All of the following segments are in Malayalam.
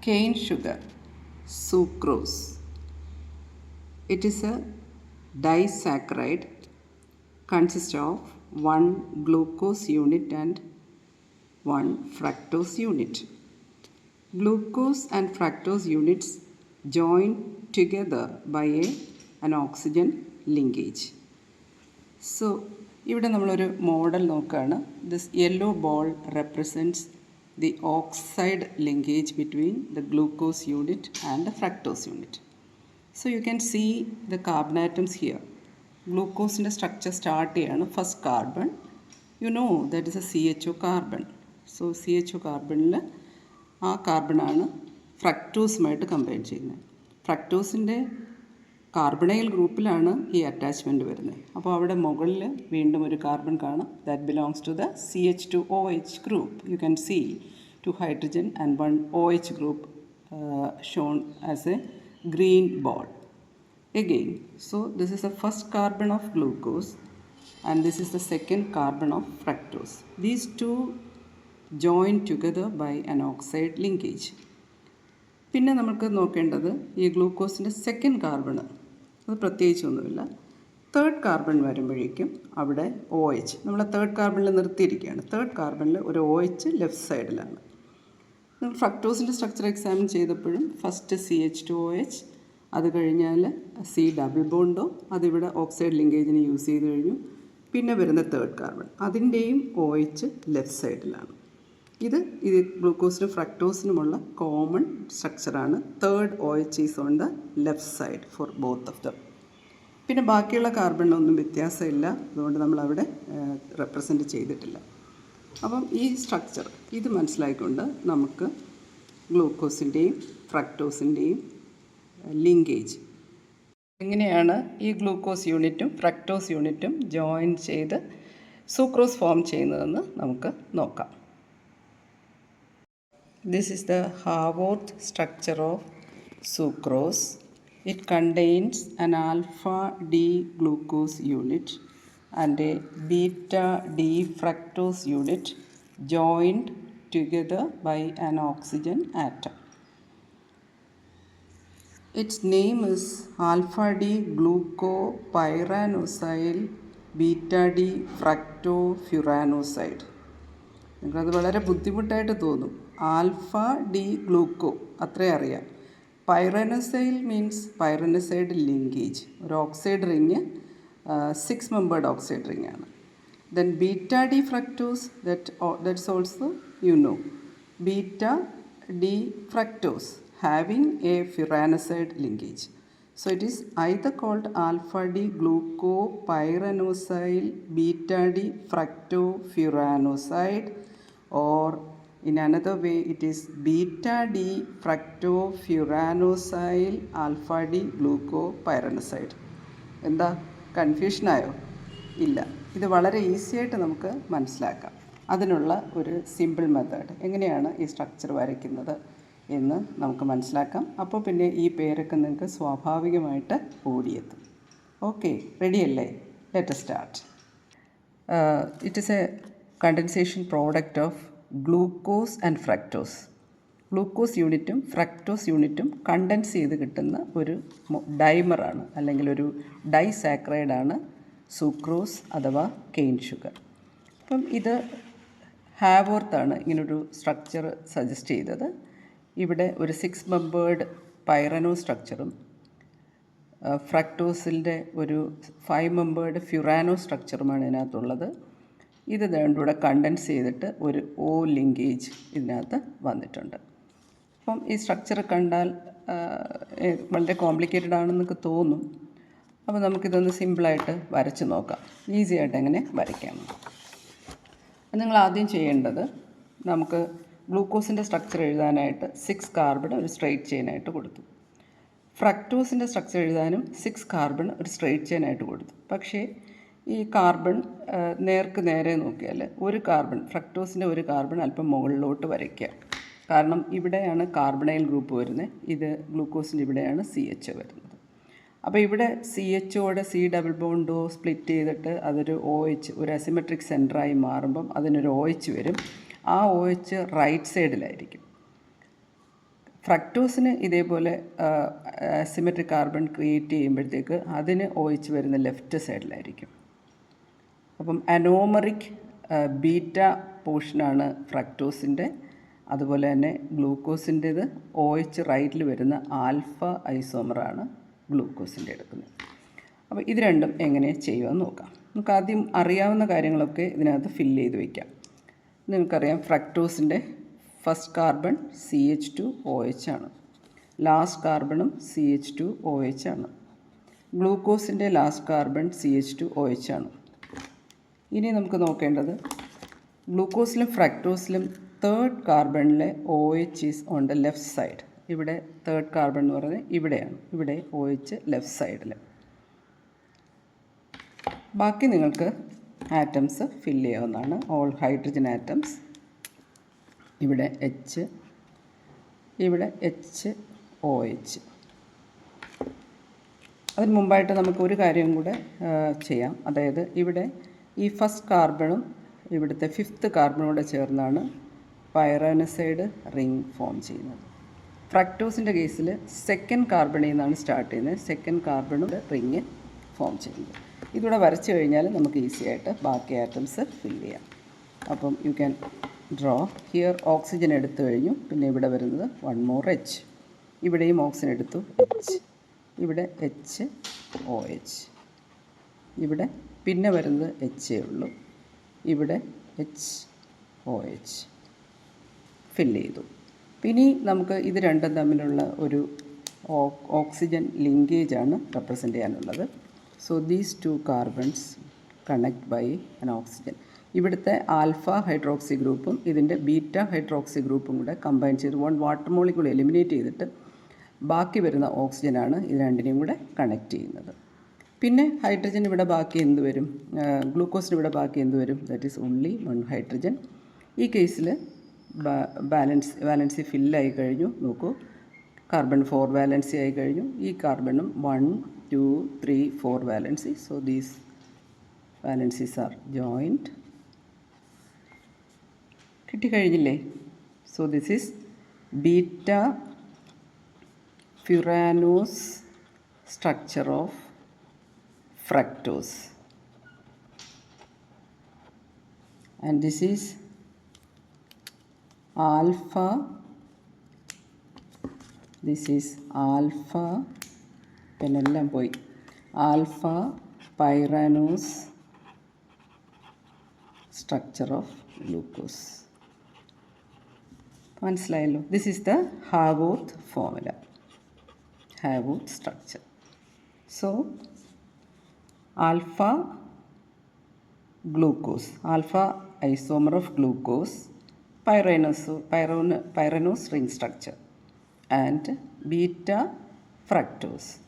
cane sugar, sucrose. It is a disaccharide consists of one glucose unit and one fructose unit. Glucose and fructose units join together by a, an oxygen linkage. So ഇവിടെ നമ്മളൊരു മോഡൽ നോക്കുകയാണ് this yellow ball represents the oxide linkage between the glucose unit and the fructose unit so you can see the carbon atoms ഗ്ലൂക്കോസിന്റെ സ്ട്രക്ചർ സ്റ്റാർട്ട് ചെയ്യാണ് first carbon you know that is a C H O carbon so C H O കാർബണിൽ ആ കാർബണാണ് ഫ്രക്ടോസുമായിട്ട് കമ്പയർ ചെയ്യുന്നത്. ഫ്രക്ടോസിന്റെ കാർബണൈൽ ഗ്രൂപ്പിലാണ് ഈ അറ്റാച്ച്മെന്റ് വരുന്നത്. അപ്പോൾ അവിടെ മുകളിൽ വീണ്ടും ഒരു കാർബൺ കാണാം. That belongs to the C H two O H group you can see two hydrogen and one O H group shown as a green ball again so this is the first carbon of glucose and this is the second carbon of fructose these two join together by an oxide linkage പിന്നെ നമുക്ക് നോക്കേണ്ടത് ഈ ഗ്ലൂക്കോസിന്റെ സെക്കൻഡ് കാർബൺ അത് പ്രത്യേകിച്ചൊന്നുമില്ല. തേർഡ് കാർബൺ വരുമ്പോഴേക്കും അവിടെ ഒ എച്ച് നമ്മൾ തേർഡ് കാർബണിൽ നിർത്തിയിരിക്കുകയാണ്. തേർഡ് കാർബണിൽ ഒരു ഒ എച്ച് ലെഫ്റ്റ് സൈഡിലാണ് നമ്മൾ ഫ്രക്ടോസിന്റെ സ്ട്രക്ചർ എക്സാമിൻ ചെയ്തപ്പോഴും first C H two O H അത് കഴിഞ്ഞാൽ സി ഡബിൾ ബോണ്ടോ അതിവിടെ ഓക്സൈഡ് ലിങ്കേജിന് യൂസ് ചെയ്ത് കഴിഞ്ഞു. പിന്നെ വരുന്ന തേർഡ് കാർബൺ അതിന്റെയും ഒ എച്ച് ലെഫ്റ്റ് സൈഡിലാണ് ഇത് ഇത് ഗ്ലൂക്കോസിനും ഫ്രക്ടോസിനുമുള്ള common സ്ട്രക്ചറാണ് third oil is on the left side for both of them പിന്നെ ബാക്കിയുള്ള കാർബണിനൊന്നും വ്യത്യാസമില്ല. അതുകൊണ്ട് നമ്മൾ അവിടെ റെപ്രസെന്റ് ചെയ്തിട്ടില്ല. അപ്പം ഈ സ്ട്രക്ചർ ഇത് മനസ്സിലായിക്കൊണ്ട് നമുക്ക് ഗ്ലൂക്കോസിന്റെയും ഫ്രക്ടോസിന്റെയും ലിങ്കേജ് എങ്ങനെയാണ് ഈ ഗ്ലൂക്കോസ് യൂണിറ്റും ഫ്രക്ടോസ് യൂണിറ്റും ജോയിൻ ചെയ്ത് സൂക്രോസ് ഫോം ചെയ്യുന്നതെന്ന് നമുക്ക് നോക്കാം. This is the Haworth structure of sucrose. It contains an alpha D glucose unit and a beta D fructose unit joined together by an oxygen atom. Its name is alpha D glucopyranosyl beta D fructofuranoside. നിങ്ങൾക്കത് വളരെ ബുദ്ധിമുട്ടായിട്ട് തോന്നും ആൽഫ ഡി ഗ്ലൂക്കോ അത്രേ അറിയാം. പൈറനസൈൽ മീൻസ് പൈറനസൈഡ് ലിങ്കേജ് ഒരു oxide ring six membered oxide ring ആണ്. Then beta D fructose that that's also you know beta D fructose having a having a so linkage. So it called alpha D gluco pyranosyl beta D fructo furanoside or in another way it is beta D alpha alpha D pyranoside എന്താ? കൺഫ്യൂഷനായോ ഇല്ല. ഇത് വളരെ ഈസി ആയിട്ട് നമുക്ക് മനസ്സിലാക്കാം. അതിനുള്ള ഒരു സിമ്പിൾ മെത്തേഡ് എങ്ങനെയാണ് ഈ സ്ട്രക്ചർ വരയ്ക്കുന്നത് എന്ന് നമുക്ക് മനസ്സിലാക്കാം. അപ്പോൾ പിന്നെ ഈ പേരൊക്കെ നിങ്ങൾക്ക് സ്വാഭാവികമായിട്ട് ഓടിയെത്തും. ഓക്കെ റെഡിയല്ലേ let start it is a condensation product of glucose and fructose. Glucose യൂണിറ്റും ഫ്രക്ടോസ് യൂണിറ്റും കണ്ടൻസ് ചെയ്ത് കിട്ടുന്ന ഒരു ഡൈമറാണ് അല്ലെങ്കിൽ ഒരു ഡൈസാക്രൈഡാണ് സുക്രോസ് അഥവാ കെയിൻ ഷുഗർ. അപ്പം ഇത് ഹാവോർത്താണ് ഇങ്ങനൊരു സ്ട്രക്ചർ സജസ്റ്റ് ചെയ്തത്. ഇവിടെ ഒരു സിക്സ് മെമ്പേർഡ് പൈറനോ സ്ട്രക്ചറും ഫ്രക്ടോസിന്റെ ഒരു ഫൈവ് മെമ്പേർഡ് ഫ്യുറാനോ സ്ട്രക്ചറുമാണ് ഇതിനകത്തുള്ളത്. ഇത് രണ്ടുകൂടെ കണ്ടൻസ് ചെയ്തിട്ട് ഒരു ഓ ലിങ്കേജ് ഇതിനകത്ത് വന്നിട്ടുണ്ട്. അപ്പം ഈ സ്ട്രക്ചർ കണ്ടാൽ വളരെ കോംപ്ലിക്കേറ്റഡ് ആണെന്നൊക്കെ തോന്നും. അപ്പോൾ നമുക്കിതൊന്ന് സിമ്പിളായിട്ട് വരച്ച് നോക്കാം. ഈസി ആയിട്ട് എങ്ങനെ വരയ്ക്കാം. നിങ്ങൾ ആദ്യം ചെയ്യേണ്ടത് നമുക്ക് ഗ്ലൂക്കോസിന്റെ സ്ട്രക്ചർ എഴുതാനായിട്ട് സിക്സ് കാർബൺ ഒരു സ്ട്രെയിറ്റ് ചെയിനായിട്ട് കൊടുത്തു. ഫ്രക്ടോസിന്റെ സ്ട്രക്ചർ എഴുതാനും സിക്സ് കാർബൺ ഒരു സ്ട്രെയിറ്റ് ചെയിനായിട്ട് കൊടുത്തു. പക്ഷേ ഈ കാർബൺ നേർക്ക് നേരെ നോക്കിയാൽ ഒരു കാർബൺ ഫ്രക്ടോസിന്റെ ഒരു കാർബൺ അല്പം മുകളിലോട്ട് വരയ്ക്കുക. കാരണം ഇവിടെയാണ് കാർബണൈൽ ഗ്രൂപ്പ് വരുന്നത് ഇത് ഗ്ലൂക്കോസിന്റെ ഇവിടെയാണ് സി എച്ച് വരുന്നത്. അപ്പോൾ ഇവിടെ സി എച്ചോടെ സി ഡബിൾ ബോണ്ടോ സ്പ്ലിറ്റ് ചെയ്തിട്ട് അതൊരു ഒ എച്ച് ഒരു അസിമെട്രിക് സെന്ററായി മാറുമ്പം അതിനൊരു ഒ എച്ച് വരും. ആ ഒ എച്ച് റൈറ്റ് സൈഡിലായിരിക്കും ഫ്രക്ടോസിന് ഇതേപോലെ സിമെട്രിക് കാർബൺ ക്രിയേറ്റ് ചെയ്യുമ്പോഴത്തേക്ക് അതിന് ഒ എച്ച് വരുന്ന ലെഫ്റ്റ് സൈഡിലായിരിക്കും അപ്പം അനോമറിക് ബീറ്റ പോർഷനാണ് ഫ്രക്ടോസിന്റെ. അതുപോലെ തന്നെ ഗ്ലൂക്കോസിന്റേത് ഒ എച്ച് റൈറ്റിൽ വരുന്ന ആൽഫ ഐസോമറാണ് ഗ്ലൂക്കോസിന്റെ എടുക്കുന്നത്. അപ്പോൾ ഇത് രണ്ടും എങ്ങനെ ചെയ്യുമെന്ന് നോക്കാം. നമുക്ക് ആദ്യം അറിയാവുന്ന കാര്യങ്ങളൊക്കെ ഇതിനകത്ത് ഫില്ല് ചെയ്ത് വയ്ക്കാം നിങ്ങൾക്കറിയാം ഫ്രക്ടോസിന്റെ first carbon C H two O H ആണ്. Last കാർബണും C H two O H ആണ്. ഗ്ലൂക്കോസിന്റെ last carbon C H two O H ആണ്. ഇനി നമുക്ക് നോക്കേണ്ടത് ഗ്ലൂക്കോസിലും ഫ്രക്ടോസിലും third കാർബണിലെ O H is on the left side ഇവിടെ തേർഡ് കാർബൺ എന്ന് പറയുന്നത് ഇവിടെയാണ്. ഇവിടെ ഒ എച്ച് ലെഫ്റ്റ് സൈഡിൽ ബാക്കി നിങ്ങൾക്ക് ആറ്റംസ് ഫില്ല് ചെയ്യാവുന്നതാണ്. ഓൾ ഹൈഡ്രജൻ ആറ്റംസ് ഇവിടെ എച്ച് ഇവിടെ എച്ച് ഒ എച്ച് അതിന് മുമ്പായിട്ട് നമുക്ക് ഒരു കാര്യം കൂടെ ചെയ്യാം. അതായത് ഇവിടെ ഈ ഫസ്റ്റ് കാർബണും ഇവിടുത്തെ ഫിഫ്ത്ത് കാർബണോടെ ചേർന്നാണ് പൈറാനസൈഡ് റിംഗ് ഫോം ചെയ്യുന്നത്. ഫ്രക്ടോസിന്റെ കേസിൽ സെക്കൻഡ് കാർബണിൽ നിന്നാണ് സ്റ്റാർട്ട് ചെയ്യുന്നത്. സെക്കൻഡ് കാർബണും റിങ് ഫോം ചെയ്യുന്നത്. ഇതിവിടെ വരച്ചു കഴിഞ്ഞാൽ നമുക്ക് ഈസി ആയിട്ട് ബാക്കി ആറ്റംസ് ഫിൽ ചെയ്യാം. അപ്പം you can draw here oxygen എടുത്തു കഴിഞ്ഞു. പിന്നെ ഇവിടെ വരുന്നത് വൺ മോർ എച്ച് ഇവിടെയും ഓക്സിജൻ എടുത്തു. എച്ച് ഇവിടെ എച്ച് ഒ എച്ച് ഇവിടെ പിന്നെ വരുന്നത് എച്ച് എ ഉള്ളൂ. ഇവിടെ എച്ച് ഒ എച്ച് ഫില്ല് ചെയ്തു. പിന്നെ നമുക്ക് ഇത് രണ്ടും തമ്മിലുള്ള ഒരു ഓക്സിജൻ ലിങ്കേജ് ആണ് റെപ്രസെന്റ് ചെയ്യാനുള്ളത്. So these two carbons connect by an oxygen ഇവിടുത്തെ ആൽഫ ഹൈഡ്രോക്സി ഗ്രൂപ്പും ഇതിന്റെ ബീറ്റ ഹൈഡ്രോക്സി ഗ്രൂപ്പും കൂടെ കമ്പൈൻ ചെയ്ത് വൺ വാട്ടർ മോളിക്കൂൾ എലിമിനേറ്റ് ചെയ്തിട്ട് ബാക്കി വരുന്ന ഓക്സിജനാണ് ഇത് രണ്ടിനെയും കൂടെ കണക്ട് ചെയ്യുന്നത്. പിന്നെ ഹൈഡ്രജൻ ഇവിടെ ബാക്കി എന്ത് വരും? ഗ്ലൂക്കോസിന് ഇവിടെ ബാക്കി എന്ത് വരും? That is only one hydrogen ഈ കേസിൽ ബാലൻസ് വാലൻസി ഫില്ലായി കഴിഞ്ഞു. നോക്കൂ. കാർബൺ ഫോർ വാലൻസി ആയി കഴിഞ്ഞു. ഈ കാർബണും one two three four valency so these valencies are joint കിട്ടിക്കഴിഞ്ഞില്ലേ? So this is beta furanose structure of fructose. And this is alpha. This is alpha. പെന്നെല്ലാം പോയി. Alpha pyranose structure of glucose മനസ്സിലായല്ലോ? This is the Haworth formula Haworth structure so alpha glucose alpha isomer of glucose pyranose pyran, pyranose ring structure and beta fructose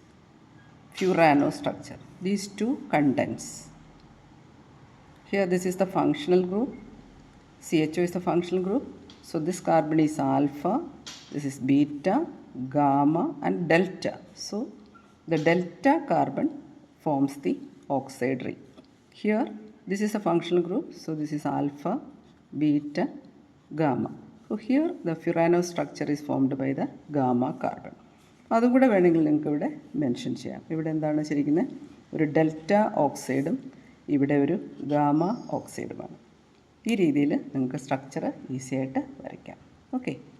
furanose structure. These two condense here this is the functional group. CHO is the functional group. So this carbon is alpha this is beta gamma and delta. So the delta carbon forms the oxide here this is a functional group so this is alpha beta gamma so here the furano structure is formed by the gamma carbon അതും കൂടെ വേണമെങ്കിൽ നിങ്ങൾക്ക് ഇവിടെ മെൻഷൻ ചെയ്യാം. ഇവിടെ എന്താണ് ചിരിക്കുന്നത് ഒരു ഡെൽറ്റ ഓക്സൈഡും ഇവിടെ ഒരു ഗാമ ഓക്സൈഡുമാണ്. ഈ രീതിയിൽ നിങ്ങൾക്ക് സ്ട്രക്ചർ ഈസി ആയിട്ട് വരയ്ക്കാം. ഓക്കെ